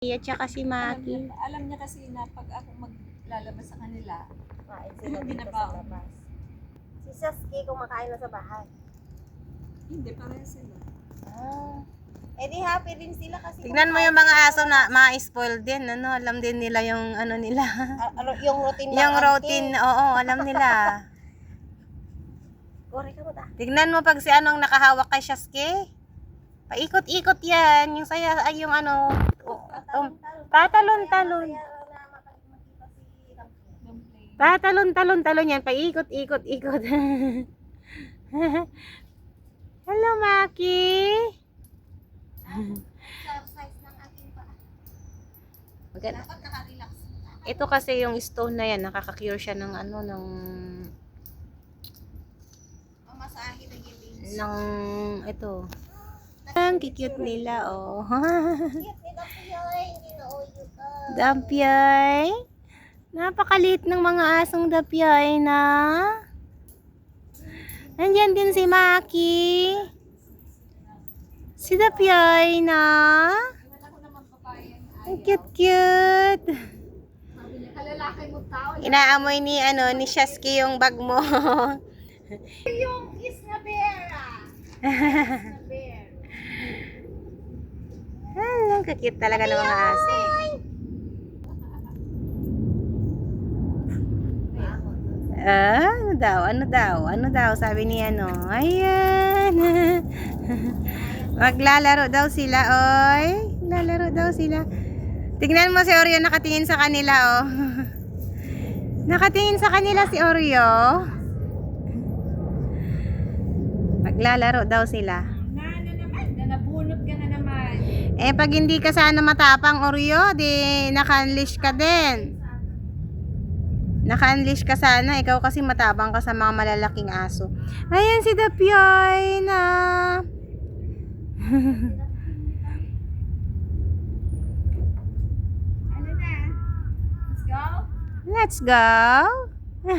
At saka si Alam Maki. niya, alam niya kasi na pag ako maglalabas sa kanila, Kain sila Hindi na ba? Si Saski kumakain na sa bahay. hindi pareho sila. Ah. Eh di happy din sila kasi Tignan mo yung mga aso na ma-spoil din, ano, alam din nila yung ano nila. Ah, ano, yung routine yung ng routine, oo, alam nila. Gore ka mo ta. Tignan mo pag si anong nakahawak kay Shaski. Paikot-ikot yan, yung saya, ay yung ano, um, tatalon-talon. Tatalon-talon-talon yan, paikot-ikot-ikot. Hello, Maki. Maganda. Ito kasi yung stone na yan, nakaka-cure siya ng ano, ng, ng, ito. Ang cute nila, oh. Cute. Dapyay. Napakaliit ng mga asong dapyay na. Nandyan din si Maki. Si Dapyay na. Ang mo tao. Inaamoy ni ano ni Shaski yung bag mo. Yung Isabela. Ang cute talaga ng mga aso. Ah, ano daw? Ano daw? Ano daw? Sabi ni ano? Ayan. Maglalaro daw sila, oy. Lalaro daw sila. Tignan mo si Oreo nakatingin sa kanila, oh. Nakatingin sa kanila si Oreo. Maglalaro daw sila. Eh, pag hindi ka sana matapang, Oreo, di naka-unleash ka din. Naka-unleash ka sana. Ikaw kasi matapang ka sa mga malalaking aso. Ayan si Dapyoy na. Ano na? Let's go? Let's go.